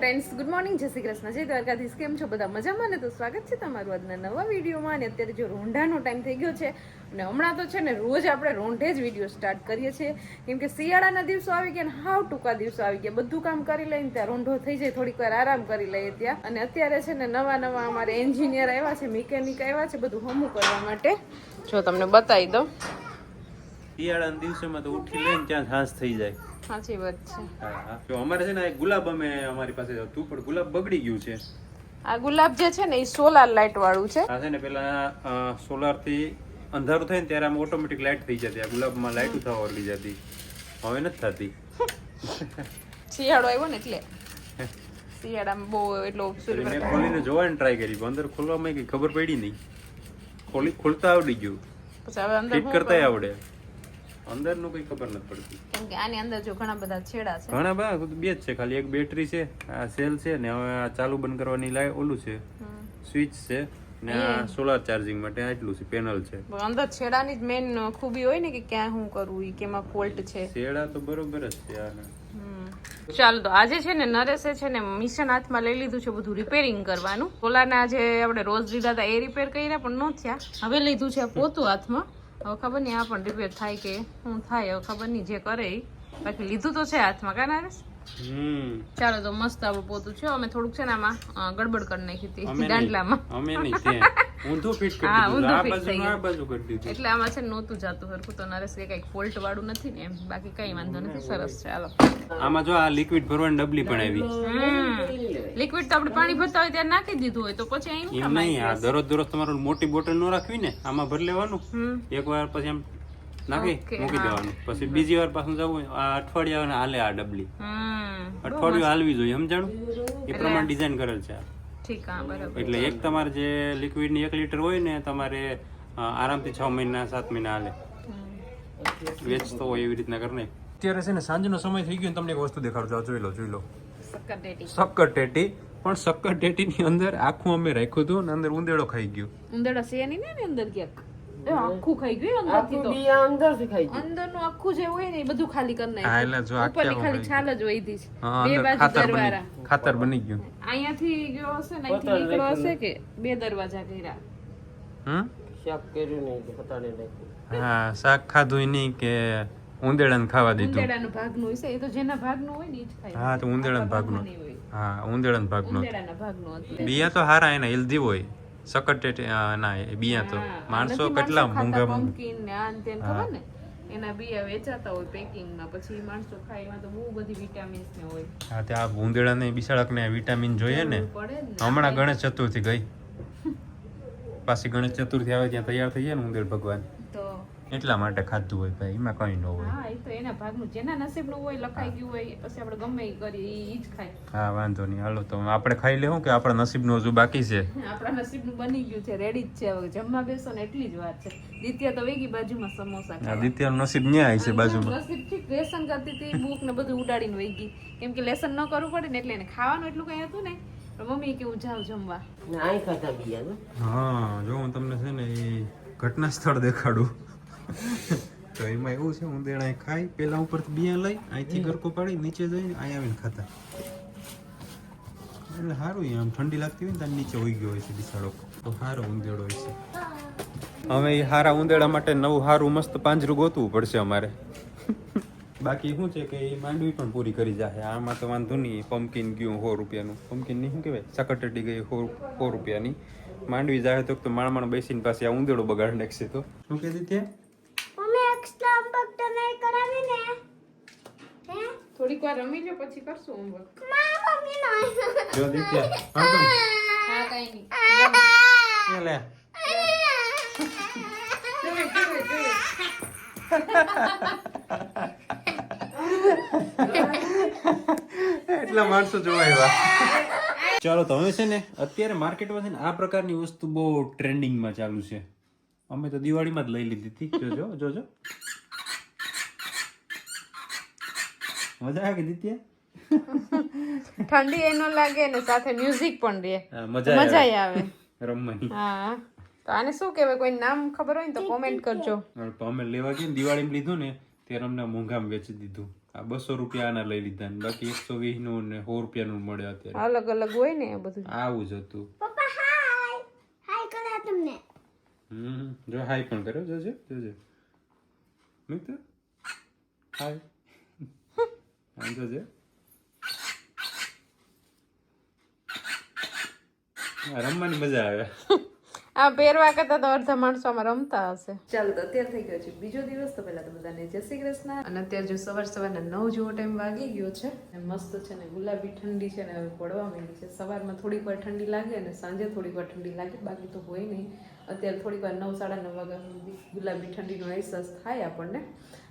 Friends good morning જય શ્રી કૃષ્ણ, જય દ્વારકાધીશ, કેમ છો બધા? મજામાં ને તો સ્વાગત છે તમારું આજના નવા વિડીયોમાં અને અત્યારે જો રોંઢાનો ટાઈમ થઈ ગયો છે અને હમણાં તો છે ને રોજ આપણે રોંઢે જ વીડિયો સ્ટાર્ટ કરીએ છીએ. કેમ કે શિયાળાના દિવસો આવી ગયા અને હાવ ટૂંકા દિવસો આવી ગયા. બધું કામ કરી લઈને ત્યાં રોંઢો થઈ જાય, થોડીક વાર આરામ કરી લઈએ ત્યાં. અને અત્યારે છે ને નવા નવા અમારે એન્જિનિયર આવ્યા છે મિકેનિક આવ્યા છે, બધું હમું કરવા માટે. જો તમને બતાવી દઉં. શિયાળાના દિવસોમાં તો ઉઠી લઈને ત્યાં ઘાસ થઈ જાય. સાચી વાત છે. હા. જો અમારે છે ને એક ગુલાબ અમે અમારી પાસે હતું પણ ગુલાબ બગડી ગયું છે. આ ગુલાબ જે છે ને એ સોલાર લાઇટ વાળું છે. આ છે ને પેલા સોલારથી અંધારું થાય ને ત્યારે આમ ઓટોમેટિક લાઇટ થઈ જતી આ ગુલાબમાં લાઇટ થવા ઓરડી જતી. હવે નથી થતી. શિયાળો આવ્યો ને એટલે. શિયાળામાં બહુ એટલો મેં ખોલીને જોવાની ટ્રાય કરી પણ અંદર ખોલવામાં કઈ ખબર પડી નહીં. ખોલી ખોલતા આવડી ગયું. પછી હવે અંદર કરતા આવડે. અંદરનું કઈ ખબર નથી પડતી. કેમ કે આની અંદર જો ઘણા બધા છેડા છે. ઘણા બધા બે જ છે ખાલી. એક બેટરી છે આ સેલ છે ને હવે આ ચાલુ બંધ કરવાની લાય ઓલું છે. સ્વિચ છે ને આ સોલાર ચાર્જિંગ માટે આટલું છે પેનલ છે. પણ અંદર છેડાની જ મેઇન ખૂબી હોય ને કે ક્યાં હું કરું ઈ કેમાં ફોલ્ટ છે. છેડા તો બરોબર જ છે આને. ચાલો તો આજે છે ને નરેશે છે ને મિશન હાથમાં લઈ લીધું છે બધું રિપેરિંગ કરવાનું. સોલારના જે આપણે રોજ લીધા હતા એ રિપેર કર્યા પણ ન થયા. હવે લીધું છે પોતું હાથમાં. હવે ખબર નહીં આ પણ રિપેર થાય કે શું થાય હવે ખબર નહીં જે કરે બાકી લીધું તો છે હાથમાં કા નરેશ ચાલો તો મસ્ત આપણું પોતું છે. અમે થોડુંક છે ને આમાં ગડબડ કરી નાખી હતી દાંડલામાં. અમે નહીં ઊંધું ફિટ કરી હા, દીધું. આ બાજુ આ બાજુ કરી દીધું. એટલે આમાં છે ને નહોતું જાતું હરખું તો નરેશ કે કંઈક ફોલ્ટ વાળું નથી ને એમ. બાકી કઈ વાંધો નથી સરસ ચાલો. આમાં જો આ લિક્વિડ ભરવાની ડબલી પણ આવી. લિક્વિડ તો આપણે પાણી ભરતા હોય ત્યારે નાખી દીધું હોય તો પછી અહીં એમ નહીં આ દરરોજ દરરોજ તમારું મોટી બોટલ ન રાખવી ને આમાં ભરી લેવાનું. એકવાર એક વાર પછી એમ નાખી મૂકી દેવાનું. પછી બીજી વાર પાછું જવું આ અઠવાડિયા હાલે આ ડબલી. અઠવાડિયું હાલવી જોઈએ સમજાણું? એ પ્રમાણે ડિઝાઇન કરેલ છે ઠીક હા બરાબર. એટલે એક તમારે જે લિક્વિડની એક લીટર હોય ને તમારે આરામથી છ મહિના સાત મહિના હાલે. વેચતો હોય એવી રીતના કરીને અત્યારે છે ને સાંજનો સમય થઈ ગયો તમને એક વસ્તુ દેખાડજો જોઈ લો જોઈ લો. શક્કર ટેટી પણ શક્કર ટેટી ની અંદર આખું અમે રાખ્યું હતું ને અંદર ઉંદેડો ખાઈ ગયો. ઉંદેડો છે નહીં ને અંદર ક્યાંક? આખું ખાઈ ગયું અંદરથી તો. અંદરનું આખું જે હોય ને એ બધું ખાલી કરી હા એટલે જો ઉપરની ખાલી છાલ જ વહીતી છે બે બાજુ ખાતર બની ખાતર બની ગયું. અહીંયાથી ગયો હશે ને અહીંથી નીકળ્યો હશે કે બે દરવાજા કર્યા? હમ? હા શાક ખાધું નહીં કે ઉંદેડાને ખાવા દીધું. ઉંદેડાનું ભાગનું હશે એ તો જેના ભાગનું હોય ને એ જ ખાય. હા તો ઉંદેડાના ભાગનો. હા ઉંદેડાના ભાગનો. ઉંદેડાના ભાગનું હતું. બિયા તો હારા એના હેલ્ધી હોય. સકટ ના એ બિયા તો. માણસો કેટલા મૂંગા ખાતા ને આ ને ખબર ને? એના બિયા વેચાતા હોય પેકિંગમાં પછી માણસો ખાય એમાં તો બહુ બધી વિટામિન્સ ને હોય. હા તે આ ઉંદેડાને બિસાડકને વિટામિન જોઈએ ને. હમણાં ગણેશ ચતુર્થી ગઈ. પાછી ગણેશ ચતુર્થી આવે ત્યાં તૈયાર થઈ જાય ને ઉંદેડ ભગવાન. એટલા માટે ખાધું હોય ભાઈ એમાં કઈ ન હોય. હા એ તો એના ભાગનું જેના નસીબનું હોય લખાઈ ગયું હોય પછી આપણે ગમે એ કરીએ એ જ ખાય. હા વાંધો નહીં હાલો તો આપણે ખાઈ લેવું કે આપણા નસીબનું હજુ બાકી છે? આપણા નસીબનું બની ગયું છે રેડી જ છે હવે જમવા બેસો ને એટલી જ વાત છે. દિત્યા તો વેગી બાજુમાં સમોસા આ ખાવા. દિત્યાનું નસીબ ન્યાય છે બાજુમાં. નસીબ ઠીક લેસન કરતી હતી બુક ને બધું ઉડાડીને વેગી ગઈ. કેમ કે લેસન ન કરવું પડે ને એટલે એને ખાવાનું એટલું કઈ હતું ને મમ્મી કે હું જાઉં જમવા. હા જો હું તમને છે ને એ ઘટના સ્થળ દેખાડું. તો એમાં એવું છે ઉંદેડા ખાય પેલા ઉપરથી બિયાં લઈ અહીંથી ગરકો પાડી નીચે જઈ અહીં આવીને ખાતા એટલે સારું આમ ઠંડી લાગતી હોય ને ત્યાં નીચે હોઈ ગયો હોય છે બિસાડો. તો સારો ઉંદેડો હોય છે. હવે એ સારા ઉંદેડા માટે નવું સારું મસ્ત પાંજરું ગોતવું પડશે અમારે. બાકી શું છે કે એ માંડવી પણ પૂરી કરી જાય આમાં તો વાંધો નહીં પમ્પકિન ગયું સો રૂપિયાનું. પમ્પકિન નહીં શું કહેવાય? સકટેટી ગઈ સો સો રૂપિયાની. માંડવી જાય તો તો માણ માણ બેસીને પાસે આ ઉંદેડો બગાડ નાખશે તો. શું કહેતી ત્યાં થોડીક વાર રમી લો પછી કરશું હોમવર્ક જો દિત્યા હા તો હા કઈ નહીં લે. એટલા માણસો જોવા ચાલો તો હવે છે ને અત્યારે માર્કેટમાં છે ને આ પ્રકારની વસ્તુ બહુ ટ્રેન્ડિંગમાં ચાલુ છે. અમે તો દિવાળીમાં જ લઈ લીધી હતી. જોજો જોજો. મજા આવે કે દિત્યા ઠંડી એનો લાગે ને સાથે મ્યુઝિક પણ રહે. મજા મજા આવે. આવે. રમવાની. હા. તો આને શું કહેવાય? કોઈ નામ ખબર હોય ને તો કોમેન્ટ કરજો. તો અમે લેવા ગયા ને દિવાળીમાં લીધું ને ત્યારે અમને મોંઘામાં વેચી દીધું. આ બસો રૂપિયા આના લઈ લીધા ને બાકી એકસો વીસનું ને સો રૂપિયાનું મળે અત્યારે. અલગ અલગ હોય ને બધું. આવું જ હતું. પપ્પા હાય! હાય કરા તમને. હમ જો હાય પણ કર્યો જોજે જોજે. મિત્ર? હાય. હા, રમવાની મજા આવે આ પહેરવા કરતા તો અડધા માણસો આમાં રમતા હશે ચાલો તો અત્યારે થઈ ગયો છે. બીજો દિવસ તો પહેલા તો બધાને જય શ્રી કૃષ્ણ. અને અત્યારે જો સવાર સવારના નવ જેવો ટાઈમ વાગી ગયો છે. અને મસ્ત છે ને ગુલાબી ઠંડી છે ને હવે પડવા માંડી છે. સવારમાં થોડીક વાર ઠંડી લાગે અને સાંજે થોડીક વાર ઠંડી લાગે. બાકી તો હોય નહીં. અત્યારે થોડીક વાર નવ સાડા નવ વાગ્યા સુધી ગુલાબી ઠંડીનો અહેસાસ થાય આપણને.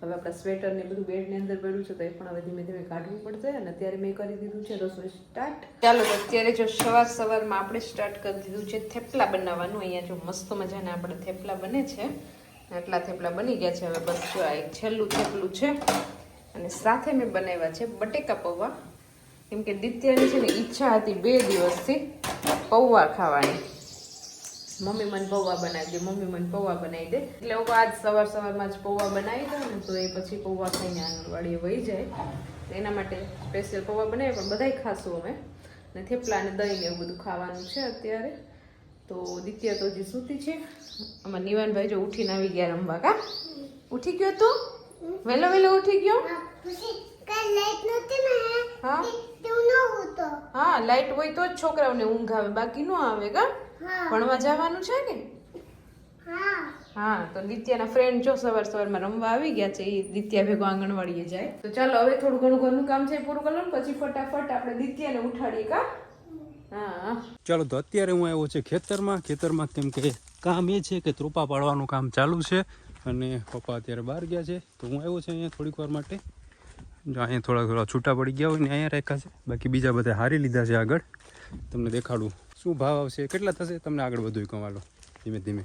હવે આપણા સ્વેટર ને બધું બેડની અંદર પડ્યું છે તો એ પણ હવે ધીમે ધીમે કાઢવું પડશે અને અત્યારે મેં કરી દીધું છે રસોઈ સ્ટાર્ટ ચાલો અત્યારે જો સવાર સવારમાં આપણે સ્ટાર્ટ કરી દીધું છે થેપલા બનાવવાનું. અહીંયા જો મસ્ત મજાના આપણે થેપલા બને છે. આટલા થેપલા બની ગયા છે. હવે બસ જો આ એક છેલ્લું થેપલું છે. અને સાથે મેં બનાવ્યા છે બટેકા પૌવા. કેમ કે દિત્યાની છે ને ઈચ્છા હતી બે દિવસથી પૌવા ખાવાની. મમ્મી મને પૌવા બનાવી દે મમ્મી મને પૌવા બનાવી દે. એટલે હું આજ સવાર સવારમાં જ પૌવા બનાવી દઉં ને તો એ પછી પૌવા ખાઈને આંગણવાડીએ વહી જાય. તો એના માટે સ્પેશિયલ પૌવા બનાવે પણ બધાય ખાશું અમે. ને થેપલા ને દહીં ને એવું બધું ખાવાનું છે અત્યારે. તો દિત્ય તો હજી સૂતી છે. આમાં નિવાનભાઈ જો ઉઠીને આવી ગયા રમવા કા? ઉઠી ગયો તું? વહેલો વહેલો ઉઠી ગયો? પછી લાઈટ નહોતી હા. હા લાઈટ હોય તો જ છોકરાઓને ઊંઘ આવે બાકી ન આવે કા? ભણવા જવાનું છે કે? હા. હા તો દિત્યાના ફ્રેન્ડ જો સવાર સવારમાં રમવા આવી ગયા છે એ દિત્યા ભેગો આંગણવાડીએ જાય. તો ચાલો હવે થોડું ઘણું ઘરનું કામ છે પૂરું કરો પછી ફટાફટ આપણે દિત્યાને ઉઠાડીએ કા? હા. ચાલો તો અત્યારે હું આવ્યો છે ખેતરમાં. ખેતરમાં કેમ કે કામ એ છે કે ત્રોપા પાડવાનું કામ ચાલુ છે. અને પપ્પા અત્યારે બહાર ગયા છે. તો હું આવ્યો છે અહીંયા થોડીક વાર માટે. જો અહીંયા થોડા થોડા છૂટા પડી ગયા હોય ને અહીંયા રાખ્યા છે. બાકી બીજા બધા હારી લીધા છે આગળ. તમને દેખાડું શું ભાવ આવશે, કેટલા થશે? તમને આગળ બધું કમાલો ધીમે ધીમે.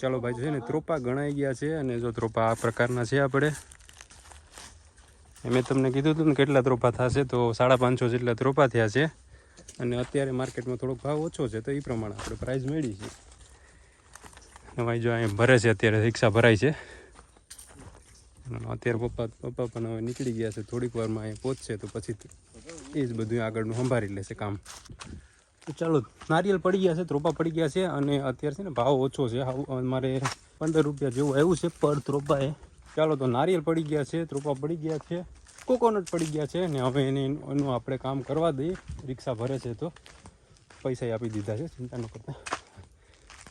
ચાલો ભાઈ છે ને ત્રોપા ગણાઈ ગયા છે અને જો ત્રોપા આ પ્રકારના છે આપણે. મેં તમને કીધું હતું ને કેટલા ત્રોપા થશે, તો સાડા પાંચસો જેટલા ત્રોપા થયા છે. અને અત્યારે માર્કેટમાં થોડોક ભાવ ઓછો છે, તો એ પ્રમાણે આપણે પ્રાઇઝ મેળવી છે. ભાઈ જો અહીંયા ભરે છે, અત્યારે રિક્ષા ભરાય છે. અત્યારે પપ્પા પપ્પા પણ હવે નીકળી ગયા છે, થોડીક વારમાં અહીંયા પહોંચશે, તો પછી એ જ બધું આગળનું સંભાળી લેશે કામ. તો ચાલો, નારિયેલ પડી ગયા છે, ત્રોપા પડી ગયા છે, અને અત્યારે છે ને ભાવ ઓછો છે. મારે અમારે પંદર રૂપિયા જેવું આવ્યું છે, પર ત્રોપાએ. ચાલો, તો નારિયેલ પડી ગયા છે, ત્રોપા પડી ગયા છે. કોકોનટ પડી ગયા છે ને હવે એને એનું આપણે કામ કરવા દઈએ. રિક્ષા ભરે છે તો. પૈસા આપી દીધા છે, ચિંતા ન કરતા.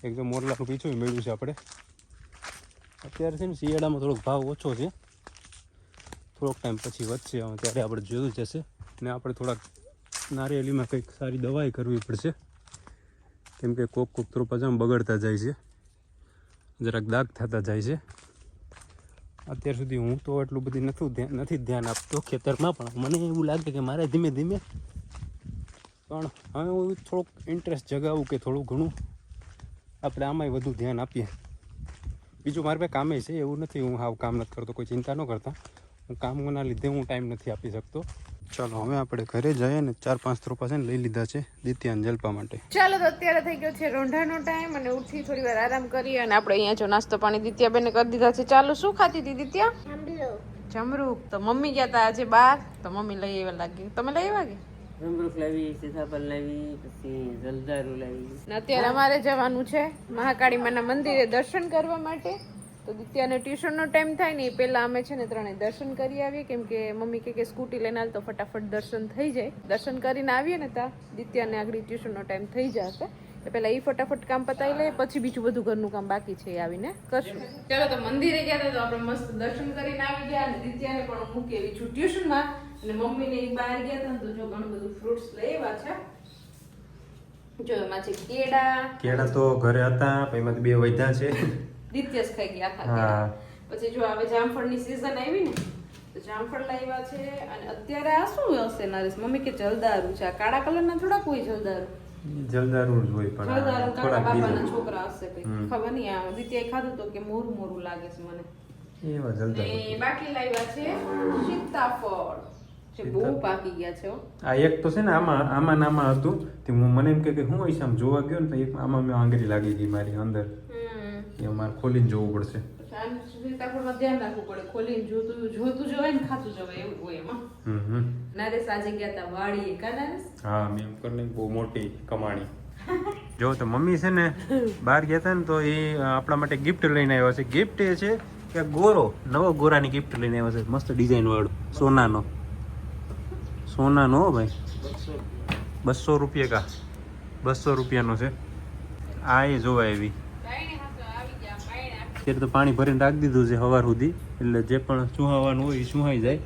એકદમ મોરલાનું પીછું મેળવ્યું છે આપણે. અત્યારે છે ને શિયાળામાં થોડોક ભાવ ઓછો છે. થોડોક ટાઈમ પછી વધશે ત્યારે આપણે જોયું જશે ને આપણે થોડાક નારિયેલીમાં કંઈક સારી દવાઈ કરવી પડશે. કેમ કે કોક કોક થોડું પજામ બગડતા જાય છે. જરાક દાગ થતા જાય છે. અત્યાર સુધી હું તો એટલું બધું નથી નથી ધ્યાન આપતો ખેતરમાં, પણ મને એવું લાગે કે મારે ધીમે ધીમે પણ હવે હું થોડુંક ઇન્ટરેસ્ટ જગાવું કે થોડું ઘણું આપણે આમાંય વધુ ધ્યાન આપીએ. બીજું મારે પાસે કામે છે એવું નથી, હું હાવ કામ નથી કરતો, કોઈ ચિંતા ન કરતા. હું કામના લીધે હું ટાઈમ નથી આપી શકતો. ચાલો હવે આપણે ઘરે જઈએ ને ચાર પાંચ રૂપા છે ને લઈ લીધા છે દિત્યાન જલપા માટે. ચાલો તો અત્યારે થઈ ગયો છે રોંઢાનો ટાઈમ અને ઉઠી થોડી વાર આરામ કરી અને આપણે અહીંયા જો નાસ્તો પાણી દિત્યાબેને કરી દીધા છે. ચાલો શું ખાતી હતી દિત્યા? જમરૂક. તો મમ્મી ગયા હતા આજે બહાર. તો મમ્મી લઈ આવ્યા લાગી તમે લઈ આવ્યા કે? જમરૂખ લાવી સીતાફળ લાવી પછી જલદારુ લાવી. અત્યારે અમારે જવાનું છે મહાકાળી માના મંદિરે દર્શન કરવા માટે. તો દિત્યાને ટ્યુશનનો ટાઈમ થાય ને એ પહેલાં અમે છે ને ત્રણે દર્શન કરી આવીએ. કેમ કે મમ્મી કે કે સ્કૂટી લઈને હાલ તો ફટાફટ દર્શન થઈ જાય. દર્શન કરીને આવીએ ને ત્યાં દિત્યાને આગળ ટ્યુશનનો ટાઈમ થઈ જશે. એ પહેલાં એ ફટાફટ કામ પતાવી લઈએ પછી બીજું બધું ઘરનું કામ બાકી છે એ આવીને કરશું. ચાલો તો મંદિરે ગયા હતા તો આપણે મસ્ત દર્શન કરીને આવી ગયા અને દિત્યાને પણ મૂકી આવી છું ટ્યુશનમાં. અને મમ્મીને એ બહાર ગયા હતા તો જો ઘણું બધું ફ્રૂટ્સ લઈ આવ્યા છે. જો એમાં છે કેળા. કેળા તો ઘરે હતા એમાંથી બે વધ્યા છે. દિત્યસ ખાઈ ગયા આખા પછી જો હવે જામફળની સીઝન આવી ને તો જામફળ લાવ્યા છે અને અત્યારે આ શું હશે નરેશ? મમ્મી કે જલદારુ છે. આ કાળા કલરના થોડા કોઈ જલદારુ. જલદારું જ હોય પણ જલદારુ કાળા થોડાક બાપાના છોકરા હશે કઈ ખબર નહીં આ દિત્યાએ ખાધું તો કે મોરું મોરું લાગે છે મને. એવા જલદારું. બાકી લાવ્યા છે સીતાફળ. જે બહુ પાકી ગયા છે હો. આ એક તો છે ને આમાં આમાં નામાં હતું. તે મને એમ કે હું આમ જોવા ગયો ને તો એક આમાં મેં આંગળી લાગી ગઈ મારી અંદર. એ અમારે ખોલીને જોવું પડશે. હા મેં કરીને બહુ મોટી કમાણી. જો તો મમ્મી છે ને બહાર ગયા હતા ને તો એ આપણા માટે ગિફ્ટ લઈને આવ્યા છે. ગિફ્ટ એ છે કે ગોરો નવો ગોરાની ગિફ્ટ લઈને આવ્યો છે. મસ્ત ડિઝાઇન વાળો સોનાનો. સોનાનો ભાઈ. બસો રૂપિયા કા. બસો રૂપિયાનો છે. આ એ જોવા એવી કાંઈ નહીં હાસો આવી ગયા કાંઈ નહીં. અત્યારે તો પાણી ભરીને રાખી દીધું છે સવાર સુધી. એટલે જે પણ ચૂહાવાનું હોય એ ચૂહાઈ જાય?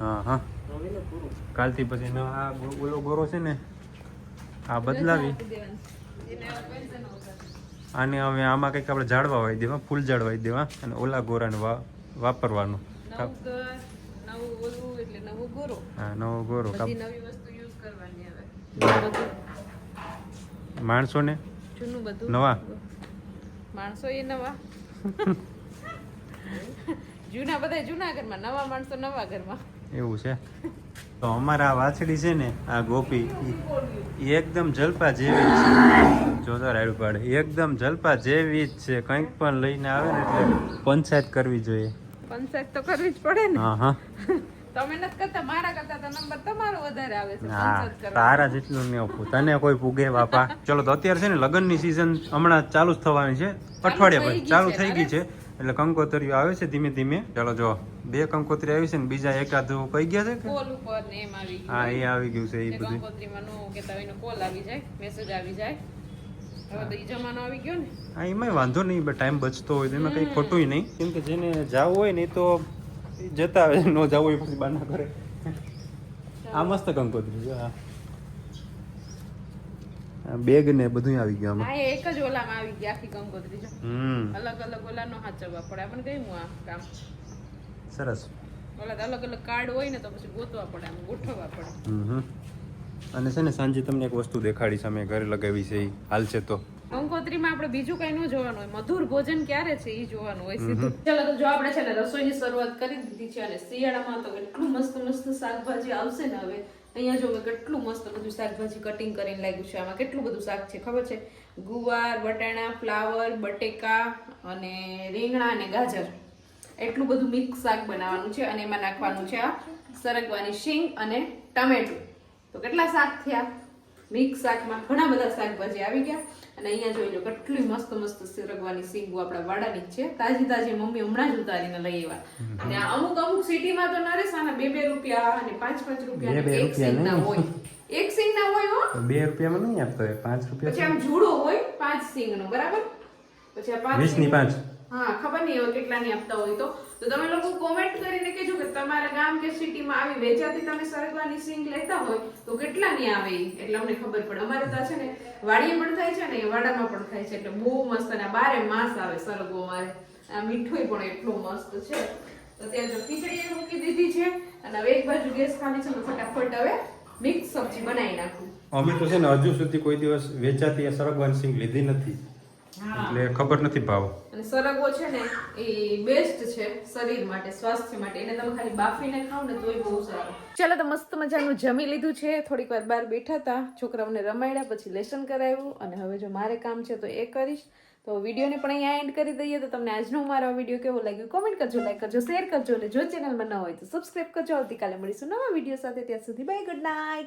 હા હા. કાલથી પછી આ ઓલો ગોરો છે ને આ બદલાવી. આને હવે આમાં કંઈક આપણે ઝાડવા વાવી દેવા ફૂલ ઝાડ વાવી દેવા અને ઓલા ગોરાને વાપરવાનું. હા નવો ગોરો. માણસોને? નવા? માણસો એ નવા. જૂના બધા જૂના ઘરમાં નવા માણસો નવા ઘરમાં. એવું છે? તો અમારા આ વાછડી છે ને આ ગોપી એકદમ જલપા જેવી જ છે. જોતા રાડું પાડે. એકદમ જલપા જેવી જ છે. કંઈક પણ લઈને આવે ને એટલે પંચાયત કરવી જોઈએ. પંચાયત તો કરવી જ પડે ને. હા હા. તમે નથી કરતા મારા કરતા તો નંબર તમારો વધારે આવે છે હા તારા જેટલું ને ઓપું તને કોઈ પૂગે બાપા. ચલો તો અત્યારે છે ને લગ્નની સિઝન હમણાં ચાલુ જ થવાની છે. અઠવાડિયા પછી ચાલુ થઈ ગઈ છે. એટલે કંકોતરીઓ આવે છે ધીમે ધીમે. ચલો જો બે કંકોત્રી આવી છે ને બીજા એકાદ કઈ ગયા છે કે? કોલ ઉપર ને એમ આવી ગયું. હા એ આવી ગયું છે એ બધું. કંકોત્રીમાં નો કહેતા હોય કોલ આવી જાય મેસેજ આવી જાય. હવે તો ઈ જમાનો આવી ગયો ને. હા એમાંય વાંધો નહીં બટ ટાઈમ બચતો હોય તો એમાં કંઈ ખોટું નહીં. કેમ કે જેને જવું હોય ને તો જતા આવે ન જવું એ પછી બાના કરે આ મસ્ત કંકોત્રી છે બેગ ને બધું આવી ગયું આમાં. એક જ ઓલામાં આવી ગયા આખી કંકોત્રી છે હમ. અલગ અલગ ઓલા નો હાચવવા પડે. આપણને ગયું આ કામ? સરસ. ઓલા તો અલગ અલગ કાર્ડ હોય ને તો પછી ગોતવા પડે આમ ગોઠવવા પડે. હમ. અને છે ને સાંજે તમને એક વસ્તુ દેખાડી સામે ઘરે લગાવી છે એ હાલ છે તો. કંકોત્રીમાં આપણે બીજું કઈ ન જોવાનું હોય. મધુર ભોજન ક્યારે છે એ જોવાનું હોય સીધું. ચાલો તો જો આપણે છે ને રસોઈની શરૂઆત કરી દીધી છે અને શિયાળામાં તો એટલું મસ્ત મસ્ત શાકભાજી આવશે ને હવે. અહીંયા જો મેં કેટલું મસ્ત બધું શાકભાજી કટિંગ કરીને લાગ્યું છે. આમાં કેટલું બધું શાક છે ખબર છે? ગુવાર વટાણા ફ્લાવર બટેકા અને રીંગણા અને ગાજર. એટલું બધું મિક્સ શાક બનાવવાનું છે અને એમાં નાખવાનું છે આ સરગવાની શીંગ અને ટમેટું. તો કેટલા શાક થયા? મિક્સ શાકમાં ઘણા બધા શાકભાજી આવી ગયા. અને અહીંયા જોઈ લો કેટલી મસ્ત મસ્ત સિરગવાની સીંગો આપણા વાડાની છે. તાજી તાજી મમ્મી હમણાં જ ઉતારીને લઈ આવ્યા. અને અમુક અમુક સિટીમાં તો નરેશ આના બે બે રૂપિયા અને પાંચ પાંચ રૂપિયા એક રૂપિયા સિંગના હોય. એક સિંગના હોય હો? બે રૂપિયામાં નહીં આપતો પાંચ પછી આમ જુડો હોય પાંચ સિંગનો બરાબર? પછી આ પાંચની પાંચ. હા, ખબર નહીં હવે કેટલાની આપતા હોય તો. તો તમે લોકો કોમેન્ટ કરીને કહેજો કે તમારા ગામ કે સિટીમાં આવી વેચાતી તમે સરગવાની સિંગ લેતા હોય તો કેટલાની આવે એટલે અમને ખબર પડે. અમારે તો છે ને, વાડીએ પણ થાય છે ને, વાડામાં પણ થાય છે. એટલે બહુ મસ્ત અને બારે માસ આવે સરગવો અમારે. આ મીઠોય પણ એટલું મસ્ત છે. તો ત્યાં જો ખીચડી મૂકી દીધી છે. અને હવે એક બાજુ ગેસ ખાલી છે તો ફટાફટ હવે મિક્સ સબ્જી બનાવી નાખું. અમે તો છે ને હજુ સુધી કોઈ દિવસ વેચાતી સરગવાની સિંગ લીધી નથી. એટલે ખબર નથી ભાવ. અને સરગવો છે ને એ બેસ્ટ છે શરીર માટે સ્વાસ્થ્ય માટે. એને તમે ખાલી બાફીને ખાવ ને તોય બહુ સારું. ચાલો તો મસ્ત મજાનું જમી લીધું છે. થોડીક વાર બહાર બેઠા હતા. છોકરાઓને રમાડ્યા પછી લેસન કરાવ્યું. અને હવે જો મારે કામ છે તો એ કરીશ. તો વિડીયોને પણ અહીંયા એન્ડ કરી દઈએ. તો તમને આજનો મારો વીડિયો કેવો લાગ્યો? કોમેન્ટ કરજો લાઈક કરજો શેર કરજો. અને જો ચેનલમાં ન હોય તો સબસ્ક્રાઈબ કરજો. આવતીકાલે મળીશું નવા વીડિયો સાથે. ત્યાં સુધી બાય ગુડ નાઇટ